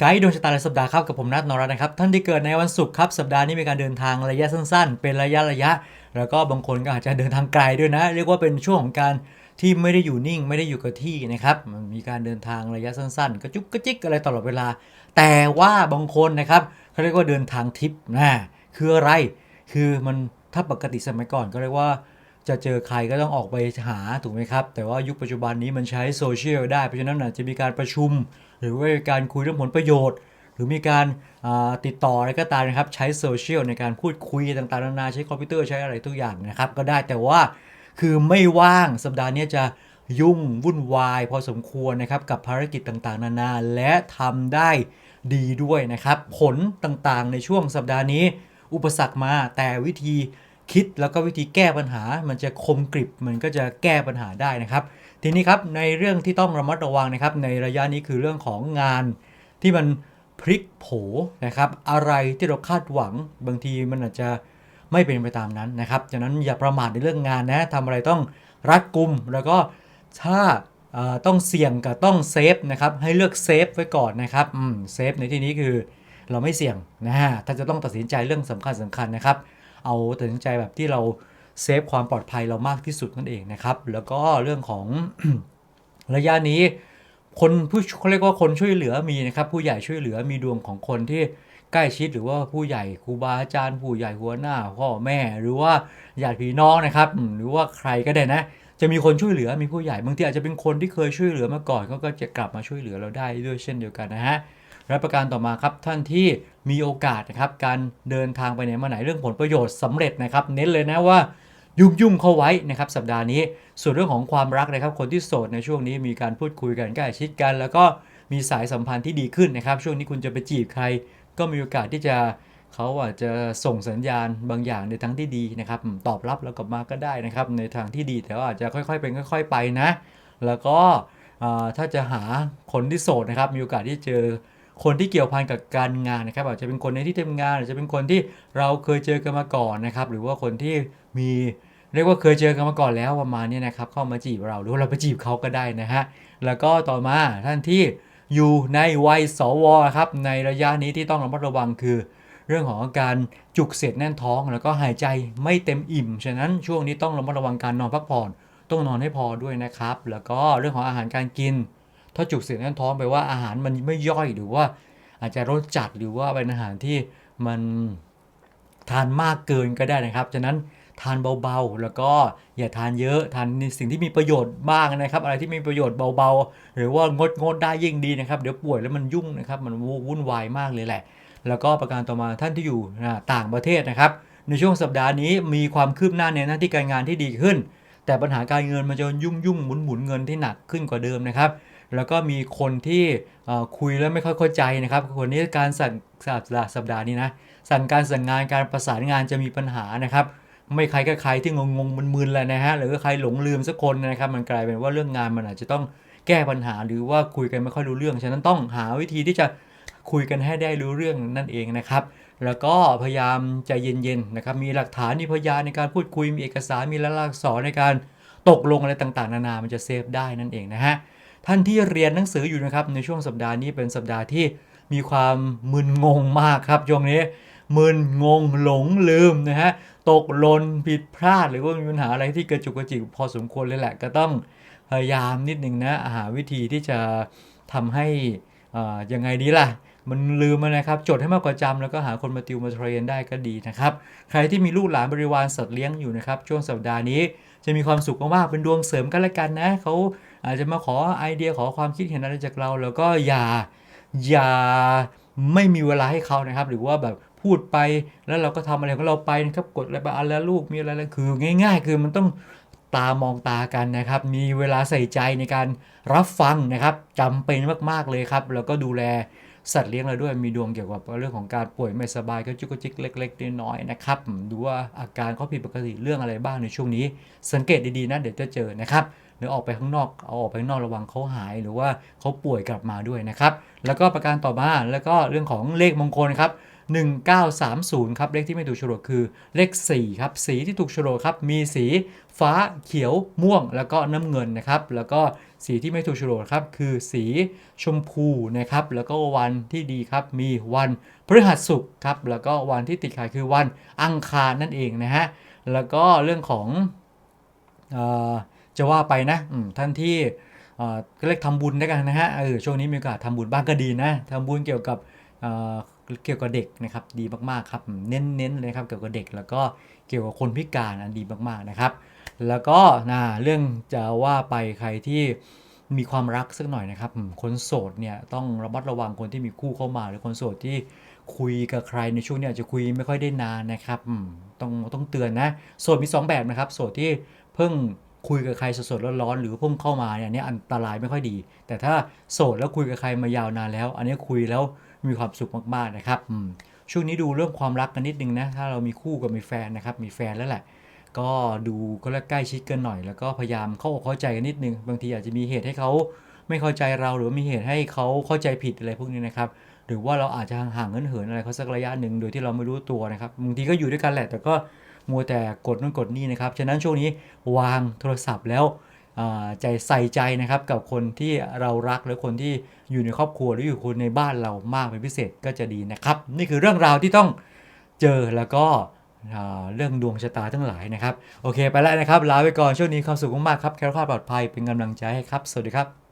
ไกด์ดวงชะตารายสัปดาห์ครับกับผมนัทนรัตน์นะครับ ท่านที่เกิดในวันศุกร์ครับสัปดาห์นี้มีการเดินทางระยะสั้น ๆ เป็นระยะระยะ แล้วก็บางคนก็อาจจะเดินทางไกลด้วยนะ เรียกว่าเป็นช่วงของการที่ไม่ได้อยู่นิ่ง ไม่ได้อยู่กับที่นะครับมันมีการเดินทางระยะสั้น ๆ กระจุกกระจิกอะไรตลอดเวลา แต่ว่าบางคนนะครับเขาเรียกว่าเดินทางทิพย์นะคืออะไร คือมันถ้าปกติสมัยก่อนก็เรียกว่า จะเจอใครก็ต้องออกไปหาถูกไหมครับ แต่ว่ายุคปัจจุบันนี้มันใช้โซเชียลได้เพราะฉะนั้นอาจจะมีการประชุม หรือว่าการคุยเรื่องผลประโยชน์ หรือมีการาติดต่ออะไรก็ตามนะครับ ใช้โซเชียลในการพูดคุยต่างๆนานาใช้คอมพิวเตอร์ใช้อะไรทุกอย่างนะครับ ก็ได้แต่ว่าคือไม่ว่างสัปดาห์นี้จะยุ่งวุ่นวายพอสมควรนะครับกับภารกิจต่างๆ นานาและทำได้ดีด้วยนะครับ ผลต่างๆ ในช่วงสัปดาห์นี้ อุปสรรคมาแต่วิธี คิดแล้วก็วิธีแก้ปัญหา มันจะคมกริบมันก็จะแก้ปัญหาได้นะครับ ทีนี้ครับในเรื่องที่ต้องระมัดระวังนะครับ ในระยะนี้คือเรื่องของงานที่มันพลิกโผนะครับอะไรที่เราคาดหวังบางทีมันอาจจะไม่เป็นไปตามนั้นนะครับฉะนั้นอย่าประมาทในเรื่องงานนะทำอะไรต้องรัดกุม แล้วก็ถ้าต้องเสี่ยงกับต้องเซฟนะครับให้เลือกเซฟไว้ก่อนนะครับเซฟในที่นี้คือเราไม่เสี่ยงนะฮะถ้าจะต้องตัดสินใจเรื่องสำคัญสำคัญนะครับ เอาตัดสินใจแบบที่เราเซฟความปลอดภัยเรามากที่สุดนั่นเองนะครับ แล้วก็เรื่องของระยะนี้ คนผู้เขาเรียกว่าคนช่วยเหลือมีนะครับ ผู้ใหญ่ช่วยเหลือมีดวงของคนที่ใกล้ชิดหรือว่าผู้ใหญ่ครูบาอาจารย์ผู้ใหญ่หัวหน้าพ่อแม่ หรือว่าญาติพี่น้องนะครับ หรือว่าใครก็ได้นะ จะมีคนช่วยเหลือมีผู้ใหญ่บางทีอาจจะเป็นคนที่เคยช่วยเหลือมาก่อนเขาก็จะกลับมาช่วยเหลือเราได้ด้วยเช่นเดียวกันนะฮะ และประการต่อมาครับท่านที่มีโอกาสนะครับการเดินทางไปไหนมาไหนเรื่องผลประโยชน์สำเร็จนะครับ เน้นเลยนะว่ายุ่งยุ่งๆเข้าไว้นะครับสัปดาห์นี้ ส่วนเรื่องของความรักนะครับ คนที่โสดในช่วงนี้มีการพูดคุยกันใกล้ชิดกัน แล้วก็มีสายสัมพันธ์ที่ดีขึ้นนะครับ ช่วงนี้คุณจะไปจีบใคร ก็มีโอกาสที่จะเขาอาจจะส่งสัญญาณบางอย่างในทางที่ดีนะครับตอบรับแล้วกลับมาก็ได้นะครับ ในทางที่ดีแต่ว่าอาจจะค่อยๆเป็นค่อย ๆ ไปนะ แล้วก็ถ้าจะหาคนที่โสดนะครับ มีโอกาสที่เจอ คนที่เกี่ยวพันกับการงานนะครับอาจจะเป็นคนในที่ทำงานอาจจะเป็นคนที่เราเคยเจอกันมาก่อนนะครับ หรือว่าคนที่มีเรียกว่าเคยเจอกันมาก่อนแล้วประมาณนี้นะครับ เข้ามาจีบเราหรือว่าเราไปจีบเขาก็ได้นะฮะแล้วก็ต่อมาท่านที่อยู่ในวัยสวครับในระยะนี้ที่ต้องระมัดระวังคือ เรื่องของการจุกเสียดแน่นท้อง แล้วก็หายใจไม่เต็มอิ่ม ฉะนั้นช่วงนี้ต้องระมัดระวังการนอนพักผ่อน ต้องนอนให้พอด้วยนะครับ แล้วก็เรื่องของอาหารการกิน ถ้าจุกเสียดแน่นท้องไปว่าอาหารมันไม่ย่อยหรือว่าอาจจะรสจัดหรือว่าเป็นอาหารที่มันทานมากเกินก็ได้นะครับ ฉะนั้นทานเบาๆ แล้วก็อย่าทานเยอะ ทานในสิ่งที่มีประโยชน์บ้างนะครับ อะไรที่มีประโยชน์เบาๆ หรือว่างดงดได้ยิ่งดีนะครับ เดี๋ยวป่วยแล้วมันยุ่งนะครับ มันวุ่นวายมากเลยแหละ แล้วก็ประการต่อมาท่านที่อยู่ต่างประเทศนะครับ ในช่วงสัปดาห์นี้มีความคืบหน้าในหน้าที่การงานที่ดีขึ้น แต่ปัญหาการเงินมันจะยุ่งยุ่งหมุนหมุนเงินที่หนักขึ้นกว่าเดิมนะครับ แล้วก็มีคนที่คุยแล้วไม่ค่อยเข้าใจนะครับ คนนี้การสั่งสัปดาห์สัปดาห์นี้นะสั่งการสั่งงานการประสานงานจะมีปัญหานะครับ ไม่ใครก็ใครที่งงงมึนๆแหละนะฮะหรือว่าใครหลงลืมสักคนนะครับ มันกลายเป็นว่าเรื่องงานมันอาจจะต้องแก้ปัญหาหรือว่าคุยกันไม่ค่อยรู้เรื่อง ฉะนั้นต้องหาวิธีที่จะคุยกันให้ได้รู้เรื่องนั่นเองนะครับ แล้วก็พยายามใจเย็นๆนะครับ มีหลักฐานมีพยานในการพูดคุย มีเอกสาร มีลายลักษณ์อักษรในการตกลงอะไรต่างๆ นานา มันจะเซฟได้นั่นเองนะฮะ ท่านที่เรียนหนังสืออยู่นะครับ ในช่วงสัปดาห์นี้เป็นสัปดาห์ที่มีความมึนงงมากครับช่วงนี้มึนงงหลงลืมนะฮะตกหลนผิดพลาดหรือว่ามีปัญหาอะไรที่กระจุกกระจิกพอสมควรเลยแหละ ก็ต้องพยายามนิดหนึ่งนะหาวิธีที่จะทำให้อ่ายังไงดีล่ะ มันลืมมันะครับ จดให้มากกว่าจำแล้วก็หาคนมาติวมาเทรนได้ก็ดีนะครับ ใครที่มีลูกหลานบริวารสัตว์เลี้ยงอยู่นะครับ ช่วงสัปดาห์นี้จะมีความสุขมากๆเป็นดวงเสริมกันละกันนะเขา อาจจะมาขอไอเดียขอความคิดเห็นอะไรจากเรา แล้วก็อย่าอย่าไม่มีเวลาให้เขานะครับ หรือว่าแบบพูดไปแล้วเราก็ทำอะไรของเราไปนะครับกดอะไรไปอันแล้วลูกมีอะไรแล้วคือง่าย ๆ คือมันต้องตามองตากันนะครับ มีเวลาใส่ใจในการรับฟังนะครับจำเป็นมากๆเลยครับ แล้วก็ดูแล สัตว์เลี้ยงเราด้วยมีดวงเกี่ยวกับเรื่องของการป่วยไม่สบายก็จุกจิกเล็ก ๆ น้อยๆนะครับ ดูว่าอาการเขาผิดปกติเรื่องอะไรบ้างในช่วงนี้ สังเกตดีๆนะเดี๋ยวจะเจอนะครับหรือออกไปข้างนอกเอาออกไปข้างนอกระวังเขาหายหรือว่าเขาป่วยกลับมาด้วยนะครับ แล้วก็ประการต่อมาแล้วก็เรื่องของเลขมงคลครับ 1930 ครับเลขที่ไม่ถูกโฉลกคือเลข 4 ครับ สีที่ถูกโฉลกครับมีสีฟ้าเขียวม่วง แล้วก็น้ำเงินนะครับ แล้วก็สีที่ไม่ถูกโฉลกครับคือสีชมพูนะครับ แล้วก็วันที่ดีครับมีวันพฤหัสศุกร์ครับ แล้วก็วันที่ติดขายคือวันอังคารนั่นเองนะฮะ แล้วก็เรื่องของจะว่าไปนะท่านที่เอ่อก็เรียกทำบุญด้วยกันนะฮะเออช่วงนี้มีโอกาสทำบุญบ้างก็ดีนะทำบุญเกี่ยวกับ เกี่ยวกับเด็กนะครับดีมากๆครับเน้นๆเลยครับเกี่ยวกับเด็กแล้วก็เกี่ยวกับคนพิการอันดีมากๆนะครับ แล้วก็นะเรื่องจะว่าไปใครที่มีความรักสักหน่อยนะครับคนโสดเนี่ยต้องระมัดระวังคนที่มีคู่เข้ามา หรือคนโสดที่คุยกับใครในช่วงเนี้ยอาจจะคุยไม่ค่อยได้นานนะครับต้องต้องเตือนนะโสดมีสองแบบนะครับโสดที่เพิ่งคุยกับใครสดๆร้อนๆหรือเพิ่งเข้ามาเนี่ยอันตรายไม่ค่อยดี แต่ถ้าโสดแล้วคุยกับใครมายาวนานแล้ว อันนี้คุยแล้ว มีความสุขมากๆนะครับช่วงนี้ดูเรื่องความรักกันนิดนึงนะถ้าเรามีคู่กับมีแฟนนะครับมีแฟนแล้วแหละ ก็ดูก็ใกล้ชิดกันหน่อย แล้วก็พยายามเข้าอกเข้าใจกันนิดนึง บางทีอาจจะมีเหตุให้เขาไม่เข้าใจเราหรือมีเหตุให้เขาเข้าใจผิดอะไรพวกนี้นะครับหรือว่าเราอาจจะห่างๆเหินอะไรเขาสักระยะหนึ่งโดยที่เราไม่รู้ตัวนะครับบางทีก็อยู่ด้วยกันแหละ แต่ก็มัวแต่กดนู่นกดนี่นะครับฉะนั้นช่วงนี้วางโทรศัพท์แล้ว ใจใส่ใจนะครับกับคนที่เรารักหรือคนที่อยู่ในครอบครัวหรืออยู่คนในบ้านเรามากเป็นพิเศษก็จะดีนะครับ นี่คือเรื่องราวที่ต้องเจอแล้วก็เรื่องดวงชะตาทั้งหลายนะครับ โอเคไปแล้วนะครับ ลาไปก่อนช่วงนี้ความสุขมากๆครับแคล้วคลาดปลอดภัยเป็นกำลังใจให้ครับ สวัสดีครับ